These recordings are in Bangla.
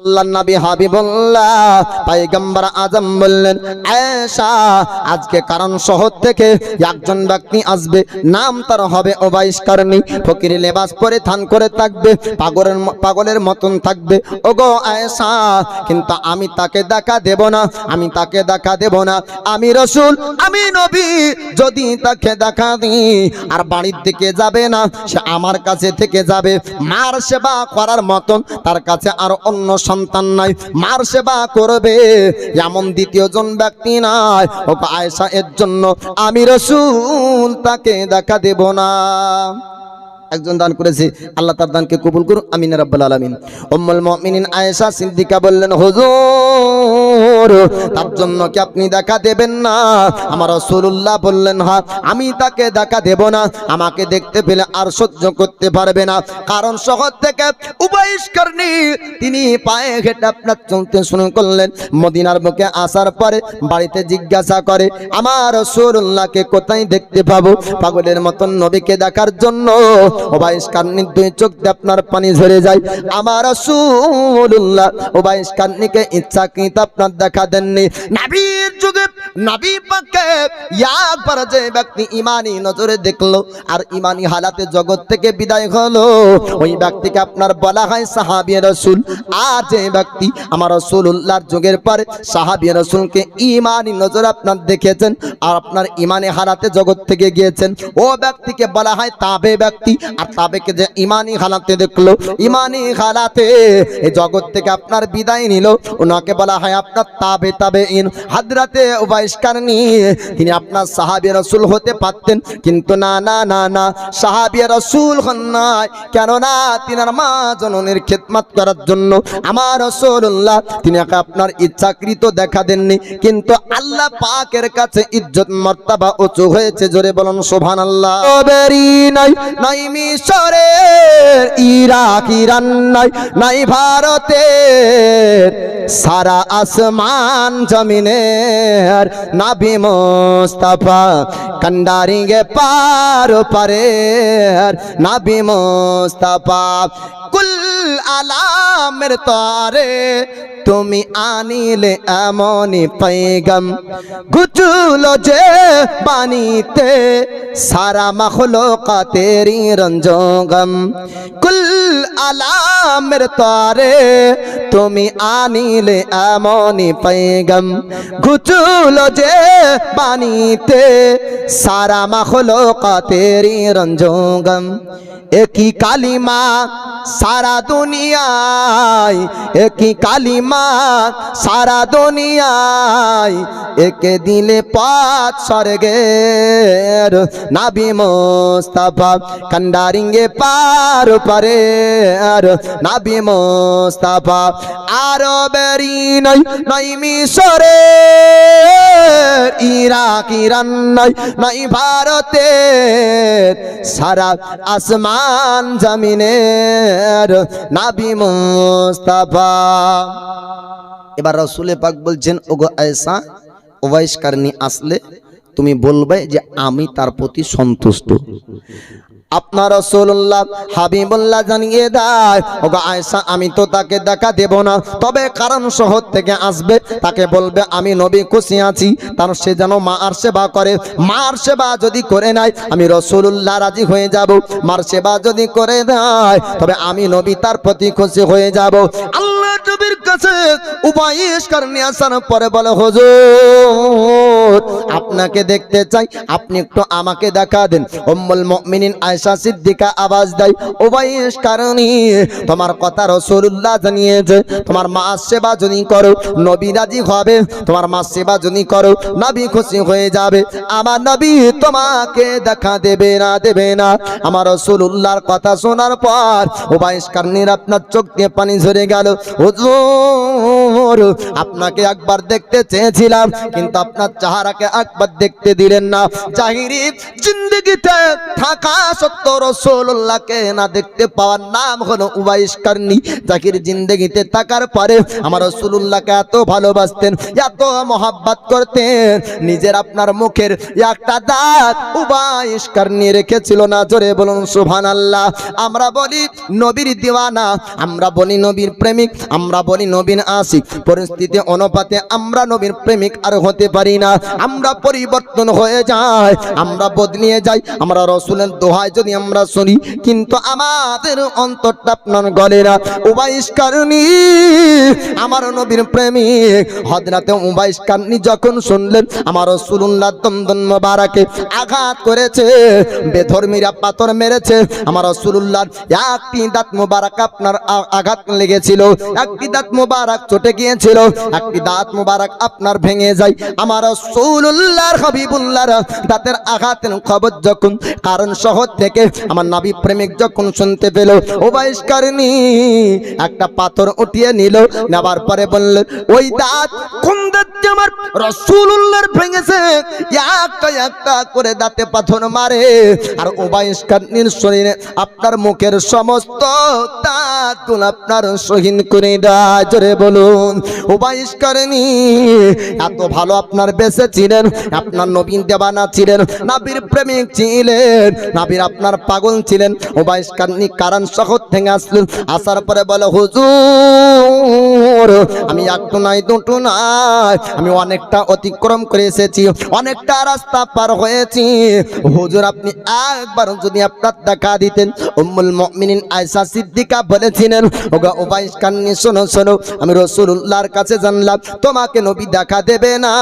আল্লাহ নবী হাবিবুল্লাহ পাইগাম্বার আজম বললেন, আয়েশা, আজকে কারণ শহর থেকে একজন ব্যক্তি আসবে। নাম তার হবে ওবাইশকারণী ফকির লেবাস পরে থান করে থাকবে, পাগলের পাগলের মতন থাকবে। ওগো আয়েশা, কিন্তু আমি তাকে দেখা দেব না, আমি তাকে দেখা দেব না। আমি রসুল, আমি নবী, যদি তাকে দেখা দিই, আর বাড়ির দিকে যাবে না, সে আমার কাছে থেকে যাবে। মার সেবা করার মতন তার কাছে আর অন্য সন্তান নাই, মার সেবা করবে। এমন দ্বিতীয় জন ব্যক্তি নাই। ও আয়সা এর জন্য আমি রসুল তাকে দেখা দেব না। একজন দান করেছে, আল্লাহ তার দানকে কবুল করুন আমিন রাব্বুল আলামিন। উম্মুল মুমিনিন আয়েশা সিদ্দিকা বললেন, হুজুর, তার জন্য কি আপনি দেখা দেবেন না? আমার রাসূলুল্লাহ বললেন হ্যাঁ আমি তাকে দেখা দেব না। আমাকে দেখতে পেলে আর সহ্য করতে পারবে না। কারণ শহর থেকে করনি তিনি পায়ে হেঁটে আপনার চলতে শুরু করলেন। মদিনার মুখে আসার পরে বাড়িতে জিজ্ঞাসা করে, আমার রাসূলুল্লাহকে কোথায় দেখতে পাবো? পাগলের মতন নবীকে দেখার জন্য ওবাইশ দুই চোখ আপনার পানি যায়। দেখল হালাতে জগৎ থেকে বিদায় হলো, ওই ব্যক্তিকে আপনার বলা হয় সাহাবী রসুল। আর যে ব্যক্তি আমার রাসূলুল্লাহর যুগের পরে সাহাবী রাসূলকে ইমানি নজর আপনার দেখেছেন, আর আপনার ইমানি হালাতে জগৎ থেকে গিয়েছেন, ও ব্যক্তিকে বলা হয় তাবে ব্যক্তি। আর তাবেকে যে ইমানি হালাতে দেখল, ইমানি হালাতে এই জগৎ থেকে আপনার বিদায় নিল। ওনাকে বলা হয় আপনার তাবে তাবে ইন হাদরাতে নিয়ে তিনি আপনার সাহাবী রসুল হতে পারতেন। কিন্তু না না না না, সাহাবী রসুল হন নাই। কেননা তিনার মা জননের খেদমত করার জন্য আমার রসুল্লাহ তিনি আপনার ইচ্ছাকৃত দেখা দেননি। কিন্তু আল্লাহ পাকের কাছে ইজ্জত, মর্তাবা উঁচু হয়েছে। জোরে বলুন সোভান আল্লাহ নাই মিশরের ইরাক ইরান নাই নাই ভারতের, সারা আসমান জমিনের নাবি মোস্তফা কান্ডারিঙ্গে পার পারে নাবি মোস্তফা। কুল আলামের তারে তুমি আনিলে এমনই পাইগম গুচুলো যে বানিতে সারা মখলুকা কাতেরি রঞ্জোগম। কুল আলামের তারে তুমি আনিলে এমনই পেগম ঘুচুল যে বাণীতে সারা মাখলো কাতেরি রঞ্জগম। একই কালিমা সারা দুনিয়ায়, একই কালিমা সারা দুনিয়ায়, একে দিলে পাঁচ স্বর্গের নাবি মোস্তফা। কান্ডারিঙ্গে পার পারে আর নাবি মোস্তফা। আরও বেরি নাই নাই মিশরে, ইরাক ইরান নাই নাই ভারতের সারা আসমান জমিনের নাবি মুস্তাফা। এবার রসুলে পাক বলছেন, ওগো আয়সা ওভাইস কারণী আসলে তুমি বলবে যে আমি তার প্রতি সন্তুষ্ট। আপনার রসুল্লাহ হাবিবুল্লাহ জানিয়ে দেয়, ওগো আয়সা আমি তো তাকে দেখা দেব না। তবে কারণ শহর থেকে আসবে, তাকে বলবে, আমি নবী খুশি আছি। তার সে যেন মা আর সেবা করে। মার সেবা যদি করে নাই আমি রসুল্লাহ রাজি হয়ে যাব। মার সেবা যদি করে দেয়, তবে আমি নবী তার প্রতি খুশি হয়ে যাব। আল্লাহ নবীর কাছে উপায়িস কারণে আসার পরে বলে, হুজুর, আপনাকে দেখতে চাই। আপনি একটু আমাকে দেখা দেন। উম্মুল মুমিনিন আয়েশা সিদ্দিকা আওয়াজ দেয়, উবাইশ কারণে তোমার কথা রাসূলুল্লাহ জানিয়েছে। তোমার মা সেবা যদি করো, নবী রাজি হবে। তোমার মা সেবা যদি করো, নবী খুশি হয়ে যাবে। আমার নবী তোমাকে দেখা দেবে না দেবে না। আমার রাসূলুল্লাহর কথা শোনার পর উবাইশ কারণের আপনার চোখ দিয়ে পানি ঝরে গেল। হুজুর, আপনাকে একবার দেখতে চেয়েছিলাম, কিন্তু আপনার চেহারাকে একবার দেখতে দিলেন না। জাহিরি জিন্দগিতে থাকা সত্য রসুল্লাহকে না দেখতে পাওয়ার নাম হলো উবাইশ কারনি। জাকির জিন্দগিতে থাকার পরে আমার রসুল্লাহকে এত ভালোবাসতেন, এত মহাব্বাত করতেন, নিজের আপনার মুখের একটা দাঁত উবাইশ কারনি রেখেছিল না, জোরে বলুন সুবহানাল্লাহ। আমরা বলি নবীর দিওয়ানা, আমরা বলি নবীর প্রেমিক আমরা বলি নবীন আশিক। পরিস্থিতি অনুপাতে আমরা নবীন প্রেমিক আর হতে পারি না। আমরা পরিবর্তন হয়ে যাই, আমরা বদলিয়ে যাই। আমরা রসুলের দোহায় যদি আমরা শুনি কিন্তু আমাদের অন্তরটা আপনার গলে না। উবাইশ আমার নবীর প্রেমিক। হজরাতে উবাইশ যখন শুনলেন, আমার রসুল্লাহ দন্দন মোবারকে আঘাত করেছে, বেধর্মীরা পাথর মেরেছে, আমার রসুল্লাহ একটি দাঁত মোবারক আপনার আঘাত লেগেছিল। একটি দাঁত মোবারক চটে গিয়েছিল। একটি দাঁত মোবারক আপনার ভেঙে যায়। আমার রসুল্লাহর হাবিবুল্লাহর দাঁতের আঘাতের খবর যখন কারণ শহর থেকে আমার নাবি প্রেমিক যখন শুনতে পেল ও বাইশকারিনী একটা পাথর উঠিয়ে নিল। নেবার পরে বললেন ওই দাঁত কোন দাঁত আমার রসুল্লাহর ভেঙেছে? একটা একটা করে দাঁতে পাথর মারে। আর ওবাইশ কান্নির শরীরে আপনার মুখের সমস্ত দাঁত আপনার সহীন করে জোরে বলুন। করেনি এত ভালো আপনার বেঁচে ছিলেন, আপনার নবীন দেবানা ছিলেন, নাবির প্রেমিক ছিলেন, নাবির আপনার পাগল ছিলেন। কারণ শহর থেকে আসলেন, আসার পরে বলে, হুজুর, আমি একটু নাই দুটো নাই আমি অনেকটা অতিক্রম করে এসেছি, অনেকটা রাস্তা পার হয়েছি। হুজুর, আপনি একবার যদি আপনার দেখা দিতেন, উম্মুল আয়েশা সিদ্দিকা বলেছিলেন, ওগা কান্নি শোনো শোনো আমি রসুল্লাহর কাছে জানলাম, তোমাকে নবী দেখা দেবে না।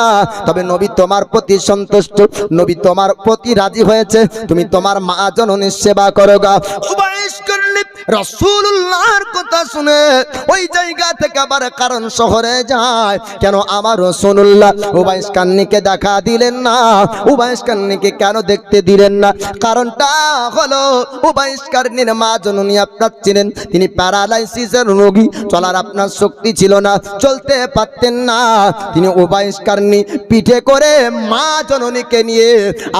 তবে নবী তোমার প্রতি সন্তুষ্ট, নবী তোমার প্রতি রাজি হয়েছে, তুমি তোমার মা জননীর সেবা করো গা। রসুল্লাহর কথা শুনে ওই জায়গা থেকে আবার কারণ শহরে যায়। কেন আমার রসুল্লাহ উবাইশ কান্নিকে দেখা দিলেন না? উবাইশ কান্নিকে কেন দেখতে দিলেন না? কারণটা হলো উবাইশ কান্নির মা জননী আপনার ছিলেন। তিনি প্যারালাইসিসের রোগী। চলার আপনার শক্তি ছিল না, চলতে পারতেন না। তিনি উবাইশ কান্নি পিঠে করে মা জননীকে নিয়ে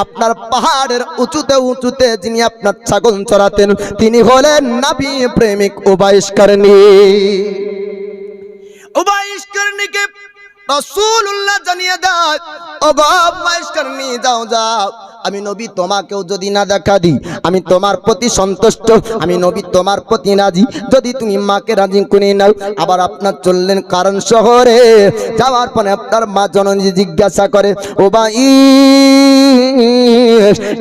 আপনার পাহাড়ের উঁচুতে উঁচুতে যিনি আপনার ছাগল চড়াতেন, তিনি হলেন নাবি প্রেমিক উবাইশ কারণী। উবাইশ কারণীকে রসুল্লাহ জানিয়ে দাও ও গো উবাইশ কারণী, যাও যাও। আমি নবী, তোমাকেও যদি না দেখা দিই আমি তোমার প্রতি সন্তুষ্ট, আমি নবী, তোমার প্রতি রাজি। যদি তুমি মাকে রাজি করে নাও, আবার আপনার চললেন কারণ শহরে। যাওয়ার পরে আপনার মা জননী জিজ্ঞাসা করে, ও ভাই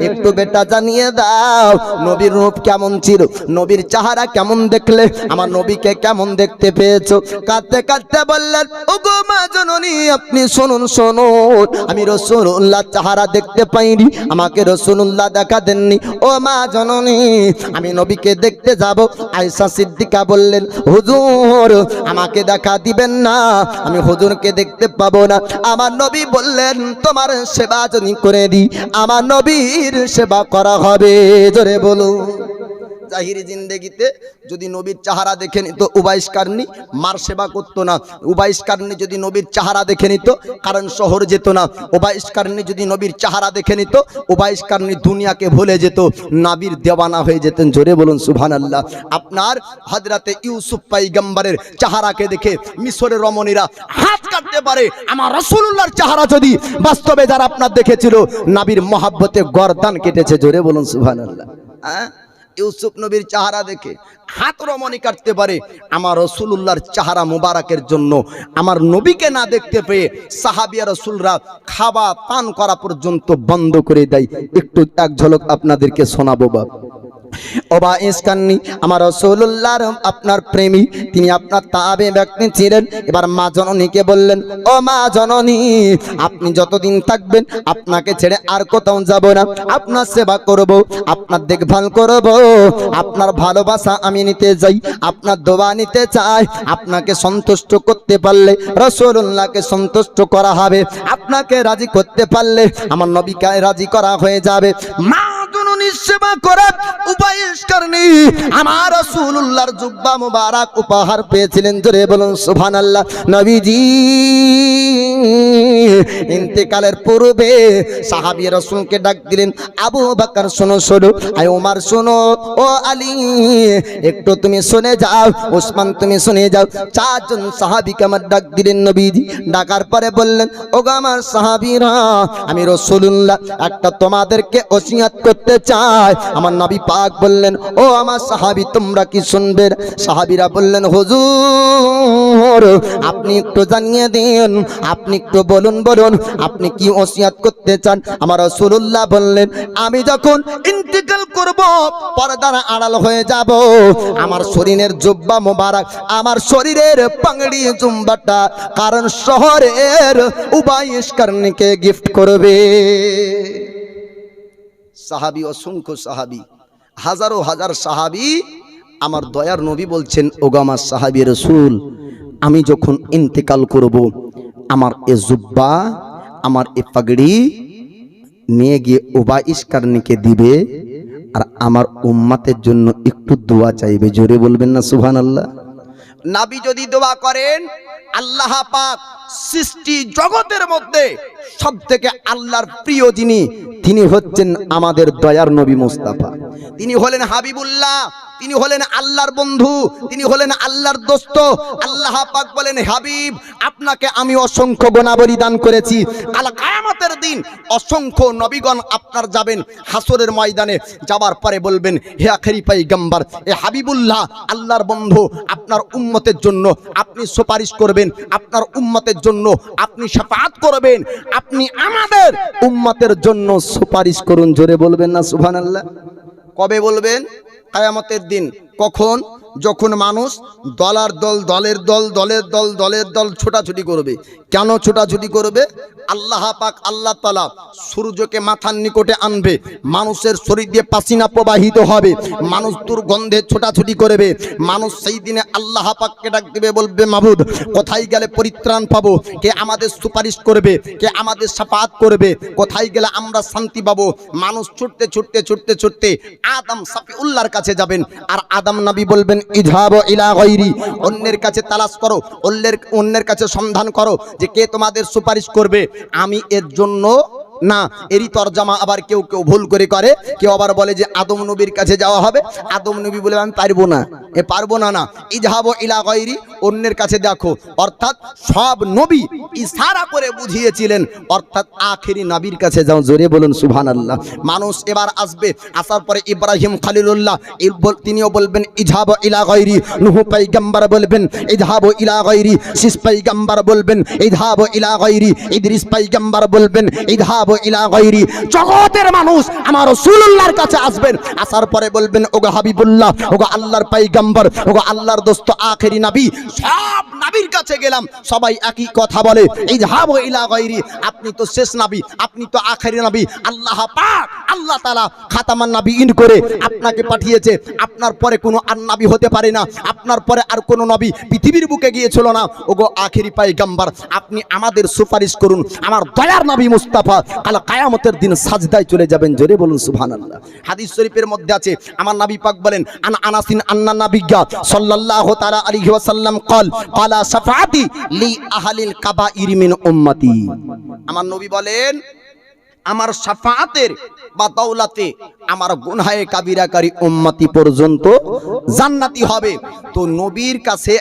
একটু বেটা জানিয়ে দাও, নবীর রূপ কেমন ছিল? নবীর চেহারা কেমন দেখলে? আমার নবীকে কেমন দেখতে পেয়েছ? কাঁদতে কাঁদতে বললেন ও গো মা জননী, আপনি শুনুন শুনুন। আমি রসুল্লাহ চেহারা দেখতে পাইনি আমাকে রসুল্লাহ দেখা দেননি। ও মা জননী, আমি নবীকে দেখতে যাব। আয়সা সিদ্দিকা বললেন, হুজুর, আমাকে দেখা দিবেন না। আমি হুজুরকে দেখতে পাবো না। আমার নবী বললেন, তোমার সেবা যদি করে দি আমার নবীর সেবা করা হবে। জোরে বলুন। জাহিরি জিন্দেগিতে যদি নবীর চাহারা দেখে নিত, উবাইশ কারণী মার সেবা করতো না। উবাইশ কারণী যদি নবীর চাহারা দেখে নিত, কারণ শহর যেত না। উবাইশ কারণী যদি নবীর চাহারা দেখে নিত, উবাইশ কারণী দুনিয়াকে ভুলে যেত, নাবির দেওয়ানা হয়ে যেতেন। জোরে বলুন সুভান আল্লাহ আপনার হজরাতে ইউসুফ পাইগম্বরের চাহারাকে দেখে মিশরের রমণীরা হাত কাটতে পারে। আমার রসুল্লাহর চাহারা যদি বাস্তবে যারা আপনার দেখেছিল, নাবির মহাব্বতে গরদান কেটেছে। জোরে বলুন সুভান আল্লাহ হ্যাঁ? ইউসুফ নবীর চাহারা দেখে হাত রমণী কাটতে পারে। আমার রসুল্লাহর চাহারা মুবারকের জন্য আমার নবীকে না দেখতে পেয়ে সাহাবিয়া রসুলরা খাওয়া পান করা পর্যন্ত বন্ধ করে দেয়। একটু এক ঝলক আপনাদেরকে শোনাবো বাবা ওবা ইসকান্নি, আমার রসুল্লাহর আপনার প্রেমী, তিনি আপনার তাবে ব্যক্তি ছিলেন। এবার মা জননীকে বললেন, ও মা জননী, আপনি যতদিন থাকবেন, আপনাকে ছেড়ে আর কোথাও যাব না। আপনার সেবা করব, আপনার দেখভাল করব, আপনার ভালোবাসা আমি নিতে যাই, আপনার দোয়া নিতে চাই। আপনাকে সন্তুষ্ট করতে পারলে রসুল্লাহকে সন্তুষ্ট করা হবে। আপনাকে রাজি করতে পারলে, আমার নবীকে রাজি করা হয়ে যাবে। মা নিঃসেবা করার উপায় কারণে আমার রাসূলুল্লাহর জুব্বা মুবারক উপহার পেয়েছিলেন। জোরে বলুন সুবহানাল্লাহ নবীজি। ইন্তেকালের পূর্বে সাহাবী রাসূলকে ডাক দিলেন, আবু বকর, শোনো শোনো, আয় ওমর শোনো, ও আলী, একটু তুমি শুনে যাও ওসমান তুমি শুনে যাও। চারজন সাহাবীকে আমার ডাক দিলেন নবীজি। ডাকার পরে বললেন, ওগো আমার সাহাবীরা, আমি রাসূলুল্লাহ, একটা তোমাদেরকে ওসিয়াত করতে চাই। আমার নবী পাক বললেন, ও আমার সাহাবী, তোমরা কি শুনবে? সাহাবীরা বললেন, হুজুর, আপনি একটু জানিয়ে দিন, আপনি একটু বলুন বলুন, আপনি কি ওসিয়াত করতে চান? আমার রাসূলুল্লাহ বললেন, আমি যখন ইন্তিকাল করব, পর্দার আড়াল হয়ে যাব। আমার শরীরের জুব্বা মোবারক, আমার শরীরের পাংড়ি জুম্বাটা কারণ শহরের উবাইশ কারণকে গিফট করবে। সাহাবি, অসংখ্য সাহাবি, হাজারো হাজার সাহাবি আমার দয়ার নবী বলছেন ওগামা সাহাবি রসুল, আমি যখন ইন্তেকাল করব আমার এ জুব্বা, আমার এ পাগড়ি নিয়ে গিয়ে ওবা ইস্কারনিকে দিবে আর আমার উম্মাতের জন্য একটু দোয়া চাইবে। জোরে বলবেন না সুহান আল্লাহ নাবি যদি দোয়া করেন, আল্লাহ পাক সৃষ্টি জগতের মধ্যে সব থেকে আল্লাহর প্রিয় যিনি, তিনি হচ্ছেন আমাদের দয়ার নবী মুস্তাফা। তিনি হলেন হাবিবুল্লাহ, তিনি হলেন আল্লাহর বন্ধু, তিনি হলেন আল্লাহর দোস্ত। আল্লাহ পাক বলেন, হাবিব, আপনাকে আমি অসংখ্য গোনাবলী দান করেছি। আল কায়ামতের দিন অসংখ্য নবীগণ আপনার যাবেন হাসরের ময়দানে যাবার পরে বলবেন, হে আখেরি পাই গাম্বার এ হাবিবুল্লাহ, আল্লাহর বন্ধু, আপনার উম্মতের জন্য আপনি সুপারিশ করবেন, আপনার উম্মতের জন্য আপনি সাফাত করবেন। আপনি আমাদের উম্মতের জন্য সুপারিশ করুন, জোরে বলবেন না, সুবহানাল্লাহ। কবে বলবেন? কায়ামতের দিন। কখন? যখন মানুষ দলার দল, দলের দল দলের দল দলের দল ছোটাছুটি করবে। কেন ছোটাছুটি করবে? আল্লাহ পাক আল্লাহ তালা সূর্যকে মাথার নিকটে আনবে, মানুষের শরীর দিয়ে পাসিনা প্রবাহিত হবে, মানুষ দুর্গন্ধে ছোটাছুটি করবে, মানুষ সেই দিনে আল্লাহ পাককে ডাক দেবে, বলবে, মাবুদ, কোথায় গেলে পরিত্রাণ পাবো? কে আমাদের সুপারিশ করবে? কে আমাদের সাফাত করবে? কোথায় গেলে আমরা শান্তি পাবো? মানুষ ছুটতে ছুটতে ছুটতে ছুটতে আদম সাফি উল্লাহর কাছে যাবেন, আর আদম নবী বলবেন ইজাব ইলা গৈরি অন্যের কাছে তালাশ করো, অন্যের অন্যের কাছে সন্ধান করো যে কে তোমাদের সুপারিশ করবে আমি এর জন্য না, এরই তরজামা আবার কেউ কেউ ভুল করে করে। কেউ আবার বলে যে আদম নবীর কাছে যাওয়া হবে। আদম নবী বলে, আমি পারব না। এ পারব না না। ইজাহাব ইলা গৈরি অন্যের কাছে দেখো। অর্থাৎ সব নবী ইশারা করে বুঝিয়েছিলেন। অর্থাৎ আখেরি নবীর কাছে যাও, জোরে বলুন সুবহান আল্লাহ মানুষ এবার আসবে। আসার পরে ইব্রাহিম খালিলুল্লাহ তিনিও বলবেন, ইজাহাব ইলা গৈরি নুহু পাইগাম্বার বলবেন, ইজাহাব ইলা গৈরি শিস পাইগাম্বার বলবেন, ইজাহাব ইলা গৈরি ইদ্রিস পাইগাম্বার বলবেন, ইজাহাব জগতের মানুষ আমার রাসূলুল্লাহর কাছে আসবেন। আসার পরে বলবেন, ওগো হাবিবুল্লাহ, ওগো আল্লাহর পাইগাম্বার, ওগো আল্লাহর দোস্ত আখেরি নবী, সব নবীর কাছে গেলাম। সবাই একই কথা বলে এই হাব ইলা গৈরি আপনি তো শেষ নবী, আপনি তো আখেরি নবী। আল্লাহ পাক, আল্লাহ তাআলা খাতামান নবী ইন করে আপনাকে পাঠিয়েছে। আপনার পরে কোনো আর নবী হতে পারে না। আপনার পরে আর কোনো নবী পৃথিবীর বুকে গিয়েছিল না। ওগো আখেরি পাইগাম্বার, আপনি আমাদের সুপারিশ করুন। আমার দয়ার নবী মুস্তাফা কাল কায়ামতের দিন সাজদায় চলে যাবেন, জোরে বলুন সুহান আল্লাহ হাদিস শরীফের মধ্যে আছে, আমার নাবি পাক বলেন, আন আনাসিন আন্না নাবিজ্ঞা সাল্লাল্লাহু তাআলা আলাইহি ওয়াসাল্লাম কল কালা সাফাতি লি আহলিল কাবাইর মিন উম্মতি। আমার নবী বলেন, আমার সাফাতের বা দৌলাতে আমার গুনহায়ে কাবিরাকারী উম্মতি পর্যন্ত জান্নাতি হবে। তো নবীর কাছে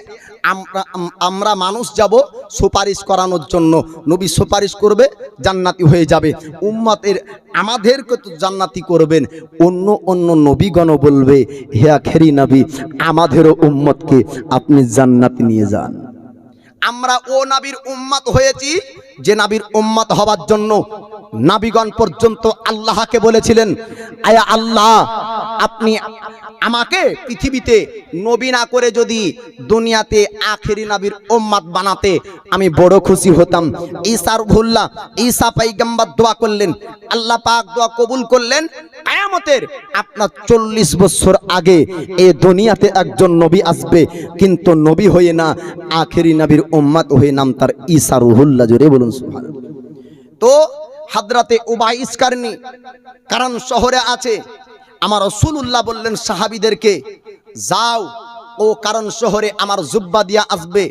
আমরা মানুষ যাব সুপারিশ করানোর জন্য। নবী সুপারিশ করবে, জান্নাতি হয়ে যাবে। উম্মতের, আমাদেরকে তো জান্নাতি করবেন। অন্য অন্য নবীগণ বলবে, হে আখেরি নবী, আমাদেরও উম্মতকে আপনি জান্নাতি নিয়ে যান। আমরা ও নাবির উম্মত হয়েছি, যে নাবির উম্মত হবার জন্য নাবিগণ পর্যন্ত আল্লাহকে বলেছিলেন, আয়া আল্লাহ, আপনি আমাকে পৃথিবীতে নবী না করে যদি দুনিয়াতে আখেরি নাবির উম্মত বানাতে, আমি বড় খুশি হতাম ঈসার ভুল্লাহ ঈসা পাইগাম্বার দোয়া করলেন, আল্লাহ পাক দোয়া কবুল করলেন কায়ামতের আপনার চল্লিশ বছর আগে এ দুনিয়াতে একজন নবী আসবে, কিন্তু নবী হয়ে না, আখেরি নবীর উম্মাত হয়ে নাম তার ঈসা রুহুল্লাহ, জোরে বলুন সুবহানাল্লাহ। তো হাদরাতে উবাই ইস্কারনি, কারণ শহরে আছে। আমার রসুল্লাহ বললেন, সাহাবিদেরকে, যাও, ও কারণ শহরে আমার জুব্বা দিয়া আসবে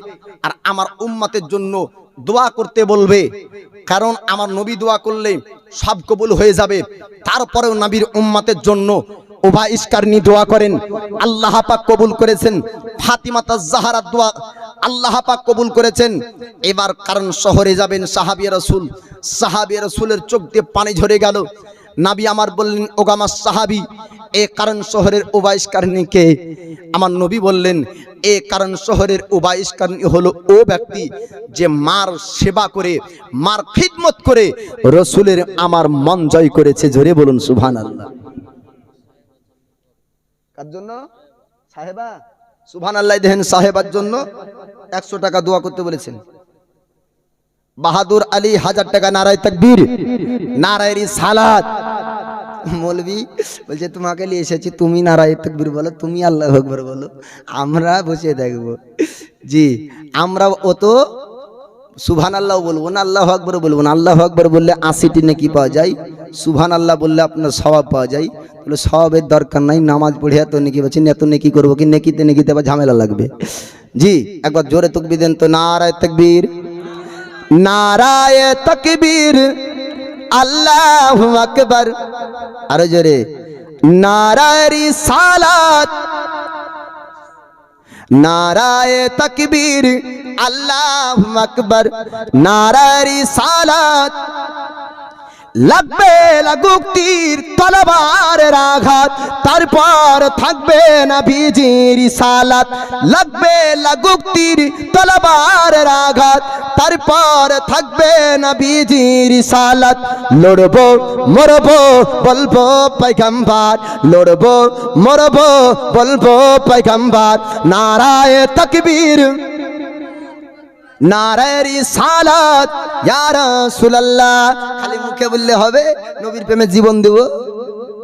আর আমার উম্মাতের জন্য দোয়া করতে বলবে। কারণ আমার নবী দোয়া করলে সব কবুল হয়ে যাবে। তারপরেও নবীর উম্মাতের জন্য ওভা ইস্কারনি দোয়া করেন। আল্লাহ পাক কবুল করেছেন। ফাতিমাতা জাহারা দোয়া আল্লাহ পাক কবুল করেছেন। এবার কারণ শহরে যাবেন সাহাবিয়া রসুল। সাহাবিয়া রসুলের চোখ দিয়ে পানি ঝরে গেল। নাবি আমার বললেন, ওগামা সাহাবি, এ কারণ শহরের ওবাইশ কারণীকে আমার নবী বললেন, এ কারণ শহরের ওবাইশ কারণী হলো ও ব্যক্তি যে মার সেবা করে, মার খিদমত করে, রসুলের আমার মন জয় করেছে। জোরে বলুন সুভান আল্লাহ কার জন্য? সাহেবা? সুভান আল্লাহ দেখেন সাহেবার জন্য একশো টাকা দোয়া করতে বলেছেন। বাহাদুর আলী হাজার টাকা নারায় তকবীর, নারায়ের সালাত। মৌলবি বলছে, তোমাকে নিয়ে এসেছি, তুমি নারায় তকবীর বলো, তুমি আল্লাহ আকবর বলো, আমরা বসে দেখব জি আমরা অত সুভান আল্লাহ বলব না, আল্লাহ আকবর বলব না, আল্লাহ আকবর বললে আশিটি নেকি পাওয়া যায় সুভান আল্লাহ বললে আপনার স্বভাব পাওয়া যায় বলে স্বভাবের দরকার নাই, নামাজ পড়ে এত নেকি বলছেন এত নেকি করব কি, নেকিতে নেকিতে আবার ঝামেলা লাগবে। জি, একবার জোরে তকবি দেন তো, নারায় তকবীর নারায় তকবীর, আল্লাহ আকবর, আরও জোরে, নারায় সালাত নারায় তকবীর আল্লাহ আকবর, নারায় সালাত লাগবে তীর তলবারের আঘাত। তারপর থাকবে না ভিজির সালাত লাগবে তীর তলবারের আঘাত। তারপর থাকবে না ভিজির সালাত লড়বো, মরবো, বলব পৈগম্বার লড়বো, মরবো, বলব পৈগম্বার নারায় তকবীর। নারায়রি সালাত। ইয়া সুলাল্লাহ খালি মুখে বললে হবে, নবীর প্রেমে জীবন দেব।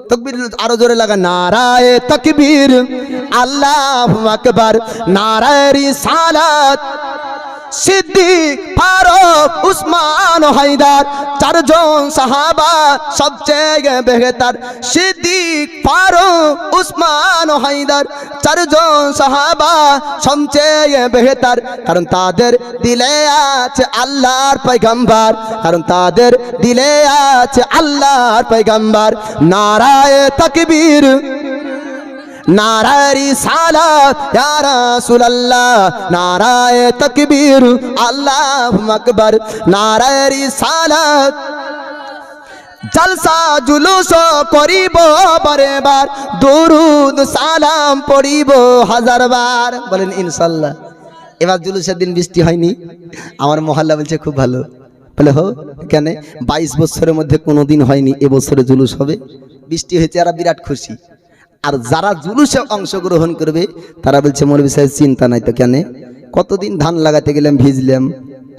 তকবির আরও জোরে লাগা নারায় তকবীর। আল্লাহ আকবার নারায়রি সালাত। সিদ্দিক, ফারুক, উসমান, হায়দার, চারজন সাহাবা সবচেয়ে বেহতার। সিদ্দিক, ফারুক, উসমান, হায়দার চারজন সাহাবা সবচেয়ে বেহতার। কারণ তাদের দিলে আছে আল্লাহর পয়গম্বর। কারণ তাদের দিলে আছে আল্লাহর পয়গম্বর। নারায়ে তাকবীর নারায়রি সালাত ইয়া রাসূলুল্লাহ, নারায়ে তাকবীর, আল্লাহু আকবার নারায়রি সালাত জলসা জুলুস করিব বারে বার দুরুদ সালাম পড়িব হাজার বার বলেন, ইনশাল্লাহ। এবার জুলুসের দিন বৃষ্টি হয়নি। আমার মহল্লা বলছে, খুব ভালো। বলে, হো কেন বাইশ বছরের মধ্যে কোনো দিন হয়নি এবছরে জুলুস হবে। বৃষ্টি হয়েছে আর বিরাট খুশি। আর যারা জুলুসে অংশগ্রহণ করবে, তারা বলছে, মৌলবী সাহেব, চিন্তা নাই তো কেন? কতদিন ধান লাগাতে গেলাম, ভিজলাম।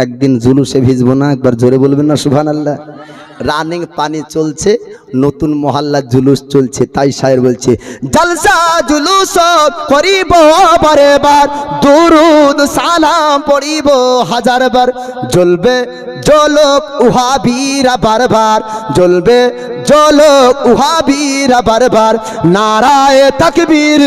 একদিন জুলুসে ভিজবো না, একবার জোরে বলবেন না সুভান আল্লাহ রানিং পানি চলছে, নতুন মহল্লার জুলুস চলছে, তাই সাহের বলছে, জলসা জুলুস করিব বারে বার দুরুদ সালাম পড়িব হাজার বার, জ্বলবে জলক উহা বীরা বারবার, জ্বলবে জলক উহা বীরা বারবার, নারায় তাকবীর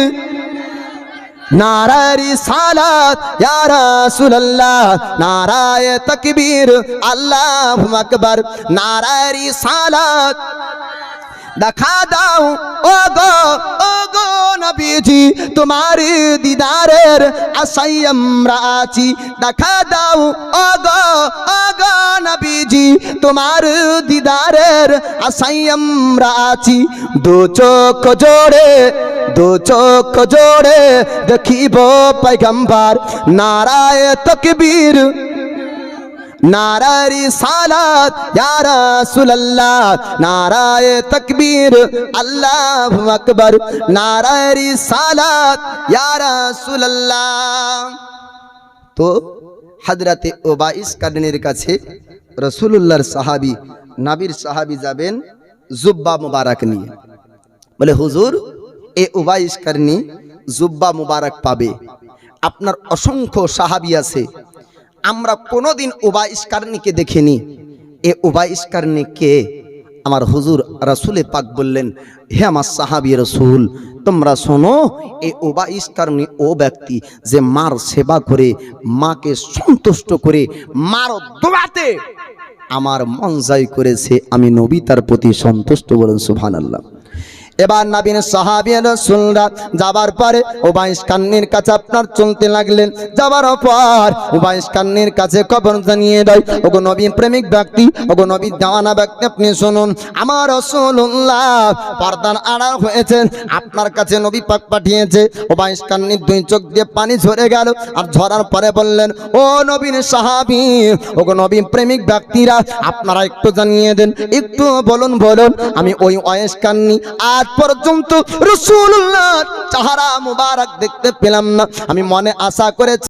নারায়রি সালাত ইয়া রাসূলুল্লাহ, নারায় তাকবীর, আল্লাহু আকবার। নারায়রি সালাত দেখা দাও ও গো ও গো নবীজি, তোমার দিদারের আশাই আমরা আছি। দেখা দাও ও গো ও গো নবীজি তোমার দিদারের আশাই আমরা আছি। দু চোখ জোড়ে, দু চোখ জোড়ে দেখিব পৈগম্বর নারায় তকবীর নারায়রি সালাত ইয়া রাসূলুল্লাহ। নারায়ে তাকবীর, আল্লাহু আকবার। নারায়রি সালাত ইয়া রাসূলুল্লাহ। তো হযরতে ওবাইস কারনির কাছে রাসূলুল্লাহর সাহাবি, নাবির সাহাবি যাবেন জুব্বা মুবারক নিয়ে। বলে, হুজুর, এ উবাইশকারণী জুব্বা মুবারক পাবে। আপনার অসংখ্য সাহাবি আছে। আমরা কোনোদিন উবাইশকারণীকে দেখিনি। এ উবাইশকারণী কে? আমার হুজুর রাসুলে পাক বললেন, হে আমার সাহাবি রসুল, তোমরা শোনো, এই ওবাইস কারণে ও ব্যক্তি যে মার সেবা করে, মাকে সন্তুষ্ট করে, মার দোয়াতে আমার মন যাই করেছে, আমি নবী তার প্রতি সন্তুষ্ট বলেন সুহান আল্লাহ এবার নাবিন সাহাবিয়া রসুলরা যাবার পরে ওবাইশ কান্নির কাছে আপনার চলতে লাগলেন। যাবার পর ওবাইশ কান্নির কাছে খবর জানিয়ে দেয়, ওগো নবীন প্রেমিক ব্যক্তি, ওগো নবীন জামানা ব্যক্তি, আপনি শুনুন, আমার রসুল্লাহ পর্দার আড়াল হয়েছেন, আপনার কাছে নবী পাক পাঠিয়েছে। ওবাইশ কান্নির দুই চোখ দিয়ে পানি ঝরে গেল আর ঝরার পরে বললেন, ও নবীন সাহাবি, ওগো নবীন প্রেমিক ব্যক্তিরা, আপনারা একটু জানিয়ে দেন, একটু বলুন বলুন, আমি ওই ওয়েস কান্নি আজ পর্যন্ত রসুল্লাহ চাহারা মুবারক দেখতে পেলাম না। আমি মনে আশা করেছি